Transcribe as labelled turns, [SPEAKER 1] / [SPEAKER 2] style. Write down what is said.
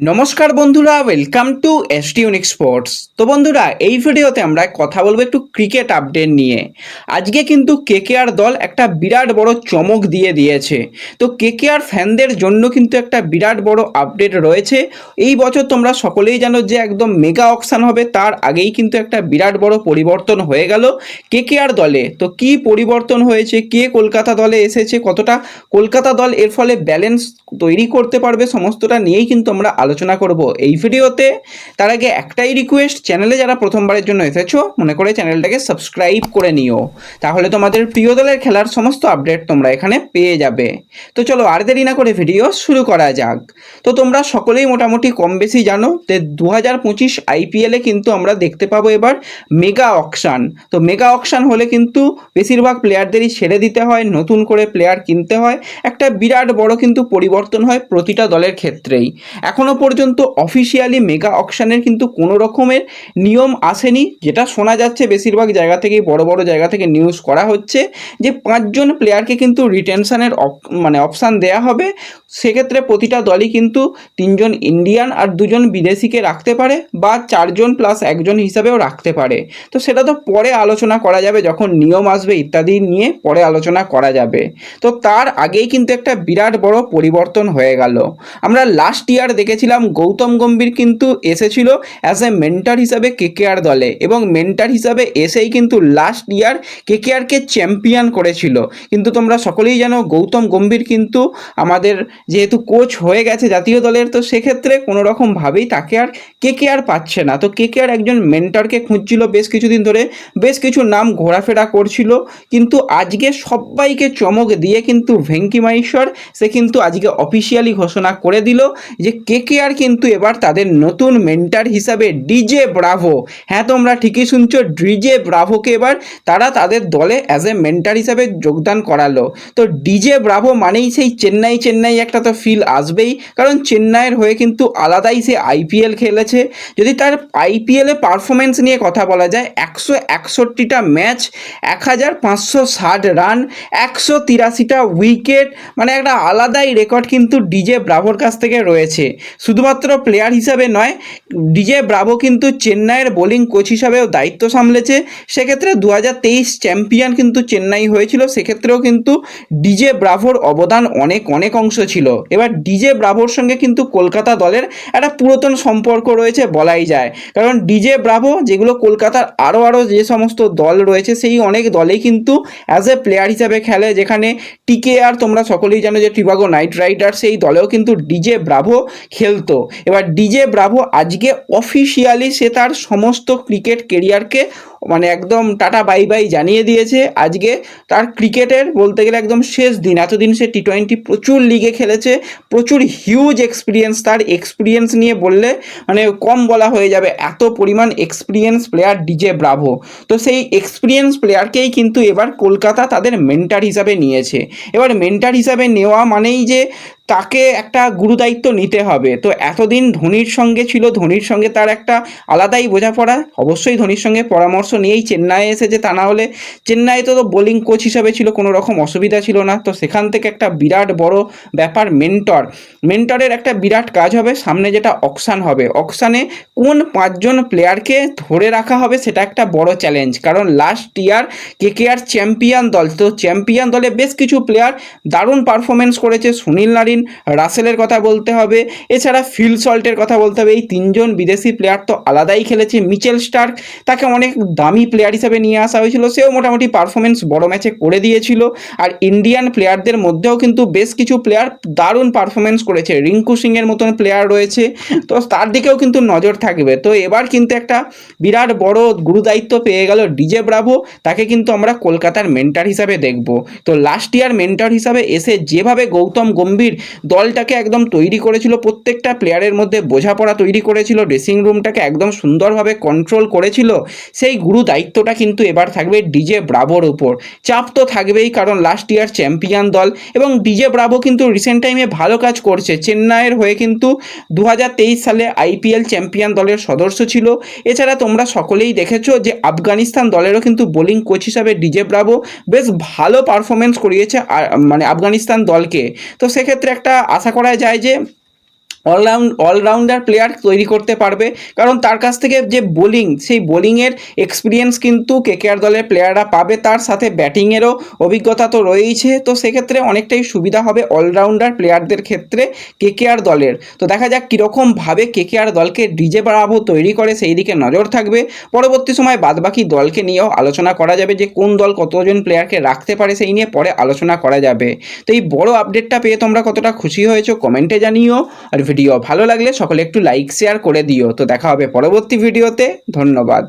[SPEAKER 1] নমস্কার বন্ধুরা welcome to ST unique sports তো বন্ধুরা, এই ভিডিওতে আমরা কথা বলব একটু ক্রিকেট আপডেট নিয়ে। আজকে কিন্তু কেকেআর দল একটা বিরাট বড় চমক দিয়ে দিয়েছে। তো কেকেআর ফ্যানদের জন্য কিন্তু একটা বিরাট বড় আপডেট রয়েছে। এই বছর তোমরা সকলেই জানো যে একদম মেগা অকশান হবে, তার আগেই কিন্তু একটা বিরাট বড় পরিবর্তন হয়ে গেল কেকেআর দলে। তো কি পরিবর্তন হয়েছে, কে কলকাতা দলে এসেছে, কতটা কলকাতা দল এর ফলে ব্যালেন্স তৈরি করতে পারবে, সমস্তটা নিয়েই কিন্তু আমরা আলোচনা করব এই ভিডিওতে। তার আগে একটাই রিকোয়েস্ট চ্যানেলে যারা প্রথমবারের জন্য এসেছ, মনে করে চ্যানেলটাকে সাবস্ক্রাইব করে নিও। তাহলে তোমাদের প্রিয় দলের খেলার সমস্ত আপডেট তোমরা এখানে পেয়ে যাবে। তো চলো আর দেরি না করে ভিডিও শুরু করা যাক। তো তোমরা সকলেই মোটামুটি কম বেশি জানো যে দু হাজার পঁচিশ আইপিএলে কিন্তু আমরা দেখতে পাবো এবার মেগা অকশান তো মেগা অকশান হলে কিন্তু বেশিরভাগ প্লেয়ারদেরই ছেড়ে দিতে হয়, নতুন করে প্লেয়ার কিনতে হয়। একটা বিরাট বড় কিন্তু পরিবর্তন হয় প্রতিটা দলের ক্ষেত্রেই। এখনও পর্যন্ত অফিসিয়ালি মেগা অকশানের কিন্তু কোনো রকমের নিয়ম আসেনি। যেটা শোনা যাচ্ছে বেশিরভাগ জায়গা থেকেই, বড় বড় জায়গা থেকে নিউজ করা হচ্ছে যে পাঁচজন প্লেয়ারকে কিন্তু রিটেনশনের মানে অপশান দেয়া হবে। সেক্ষেত্রে প্রতিটা দলই কিন্তু তিনজন ইন্ডিয়ান আর দুজন বিদেশিকে রাখতে পারে বা চারজন প্লাস একজন হিসাবেও রাখতে পারে। তো সেটা তো পরে আলোচনা করা যাবে, যখন নিয়ম আসবে ইত্যাদি নিয়ে পরে আলোচনা করা যাবে। তো তার আগেই কিন্তু একটা বিরাট বড় পরিবর্তন হয়ে গেল। আমরা লাস্ট ইয়ার দেখেছিলাম গৌতম গম্ভীর কিন্তু এসেছিল অ্যাজ এ মেন্টার হিসাবে কেকেআর দলে এবং মেন্টার হিসাবে এসেই কিন্তু লাস্ট ইয়ার কেকেআরকে চ্যাম্পিয়ন করেছিল। কিন্তু তোমরা সকলেই জানো গৌতম গম্ভীর কিন্তু আমাদের যেহেতু কোচ হয়ে গেছে জাতীয় দলের, তো সেক্ষেত্রে কোনো রকমভাবেই তাকে আর কেকেআর পাচ্ছে না। তো কেকেআর একজন মেন্টারকে খুঁজছিল, বেশ কিছুদিন ধরে বেশ কিছু নাম ঘোরাফেরা করছিল, কিন্তু আজকে সবাইকে চমক দিয়ে কিন্তু ভেঙ্কি মাহেশ্বর সে কিন্তু আজকে অফিসিয়ালি ঘোষণা করে দিল যে কেকেআর কিন্তু এবার তাদের নতুন মেন্টার হিসাবে ডিজে ব্রাভো হ্যাঁ তোমরা ঠিকই শুনছো ডিজে ব্রাভোকে এবার তারা তাদের দলে অ্যাজ এ মেন্টার হিসাবে যোগদান করালো। তো ডিজে ব্রাভো মানেই সেই চেন্নাই চেন্নাই একটা তো ফিল আসবেই, কারণ চেন্নাইয়ের হয়ে কিন্তু আলাদাই সে আইপিএল খেলেছে। যদি তার আইপিএলে পারফরমেন্স নিয়ে কথা বলা যায়, একশো একষট্টিটা ম্যাচ এক হাজার পাঁচশো ষাট রান একশো তিরাশিটা উইকেট মানে একটা আলাদাই রেকর্ড কিন্তু ডিজে ব্রাভোর কাছ থেকে রয়েছে। শুধুমাত্র প্লেয়ার হিসাবে নয় ডিজে ব্রাভো কিন্তু চেন্নাইয়ের বোলিং কোচ হিসাবেও দায়িত্ব সামলেছে। সেক্ষেত্রে দু হাজার তেইশ চ্যাম্পিয়ন কিন্তু চেন্নাই হয়েছিল, সেক্ষেত্রেও কিন্তু ডিজে ব্রাভোর অবদান অনেক অনেক অংশ ছিল। এবার ডিজে ব্রাভোর সঙ্গে কিন্তু কলকাতা দলের একটা পুরাতন সম্পর্ক রয়েছে বলাই যায়। কারণ ডিজে ব্রাভো যেগুলো কলকাতার আরও আরও যে সমস্ত দল রয়েছে, সেই অনেক দলেই কিন্তু অ্যাজ এ প্লেয়ার হিসাবে খেলে, যেখানে টিকে আর তোমরা সকলেই জানো যে টিবাগো নাইট রাইডার্স সেই দলেও কিন্তু ডিজে ব্রাভো খেলতো। এবার ডিজে ব্রাভো আজকে অফিসিয়ালি সে তার সমস্ত ক্রিকেট কেরিয়ারকে মানে একদম টাটা বাই বাই জানিয়ে দিয়েছে। আজকে তার ক্রিকেটের বলতে গেলে একদম শেষ দিন। এতদিন সে টি টোয়েন্টি প্রচুর লিগে খেলেছে, প্রচুর হিউজ এক্সপিরিয়েন্স তার। এক্সপিরিয়েন্স নিয়ে বললে মানে কম বলা হয়ে যাবে, এত পরিমাণ এক্সপিরিয়েন্স প্লেয়ার ডিজে ব্রাভো। তো সেই এক্সপিরিয়েন্স প্লেয়ারকেই কিন্তু এবার কলকাতা তাদের মেন্টার হিসাবে নিয়েছে। এবার মেন্টার হিসাবে নেওয়া মানেই যে তাকে একটা গুরুদায়িত্ব নিতে হবে। তো এতদিন ধোনির সঙ্গে ছিল, ধোনির সঙ্গে তার একটা আলাদাই বোঝাপড়া। অবশ্যই ধোনির সঙ্গে পরামর্শ নিয়েই চেন্নাই এসেছে তা না হলে চেন্নাইতে তো বোলিং কোচ হিসাবে ছিল, কোনো রকম অসুবিধা ছিল না। তো সেখান থেকে একটা বিরাট বড় ব্যাপার, মেন্টর। মেন্টরের একটা বিরাট কাজ হবে, সামনে যেটা অকশান হবে। অকশানে কোন পাঁচজন প্লেয়ারকে ধরে রাখা হবে সেটা একটা বড় চ্যালেঞ্জ। কারণ লাস্ট ইয়ার কে কে আর চ্যাম্পিয়ন দল, তো চ্যাম্পিয়ন দলে বেশ কিছু প্লেয়ার দারুণ পারফরমেন্স করেছে। সুনীল নারিন রাসেলের কথা বলতে হবে। এছাড়া ফিল সল্টের কথা বলতে হবে। এই তিনজন বিদেশি প্লেয়ার তো আলাদাই খেলেছে মিচেল স্টার্ক। তাকে অনেক দামি প্লেয়ার হিসেবে নিয়ে আসা হয়েছিল। সেও মোটামুটি পারফরমেন্স বড় ম্যাচে করে দিয়েছিল। আর ইন্ডিয়ান প্লেয়ারদের মধ্যেও কিন্তু বেশ কিছু প্লেয়ার দারুণ পারফরমেন্স করেছে। রিঙ্কু সিংয়ের মতন প্লেয়ার রয়েছে। তো তার দিকেও কিন্তু নজর থাকবে। তো এবার কিন্তু একটা বিরাট বড় গুরুদায়িত্ব পেয়ে গেল ডিজে ব্রাভো। তাকে কিন্তু আমরা কলকাতার মেন্টার হিসাবে দেখব। তো লাস্ট ইয়ার মেন্টার হিসাবে এসে যেভাবে গৌতম গম্ভীর দলটাকে একদম তৈরি করেছিল, প্রত্যেকটা প্লেয়ারের মধ্যে বোঝাপড়া তৈরি করেছিল ড্রেসিং রুমটাকে একদম সুন্দরভাবে কন্ট্রোল করেছিল। সেই গুরু দায়িত্বটা কিন্তু এবার থাকবে ডিজে ব্রাভোর উপর। চাপ তো থাকবেই, কারণ লাস্ট ইয়ার চ্যাম্পিয়ন দল এবং ডিজে ব্রাভো কিন্তু রিসেন্ট টাইমে ভালো কাজ করছে। চেন্নাইয়ের হয়ে কিন্তু দু হাজার তেইশ সালে আইপিএল চ্যাম্পিয়ন দলের সদস্য ছিল। এছাড়া তোমরা সকলেই দেখেছ যে আফগানিস্তান দলেরও কিন্তু বোলিং কোচ হিসাবে ডিজে ব্রাভো বেশ ভালো পারফরমেন্স করিয়েছে মানে আফগানিস্তান দলকে। তো সেক্ষেত্রে একটা আশা করা যায় যে অলরাউন্ড অলরাউন্ডার প্লেয়ার তৈরি করতে পারবে। কারণ তার কাছ থেকে যে বোলিং সেই বোলিংয়ের এক্সপিরিয়েন্স কিন্তু কেকেআর দলের প্লেয়াররা পাবে। তার সাথে ব্যাটিংয়েরও অভিজ্ঞতা তো রয়েইছে। তো সেক্ষেত্রে অনেকটাই সুবিধা হবে অলরাউন্ডার প্লেয়ারদের ক্ষেত্রে কেকেআর দলের। তো দেখা যাক কীরকমভাবে কেকেআর দলকে ডিজে বাড়াবো তৈরি করে, সেই দিকে নজর থাকবে। পরবর্তী সময় বাদবাকি দলকে নিয়েও আলোচনা করা যাবে যে কোন দল কতজন প্লেয়ারকে রাখতে পারে, সেই নিয়ে পরে আলোচনা করা যাবে। তো এই বড় আপডেটটা পেয়ে তোমরা কতটা খুশি হয়েছো, কমেন্টে জানিও। আর ভিডিও ভালো লাগলে সকলে একটু লাইক শেয়ার করে দিও। তো দেখা হবে পরবর্তী ভিডিওতে ধন্যবাদ।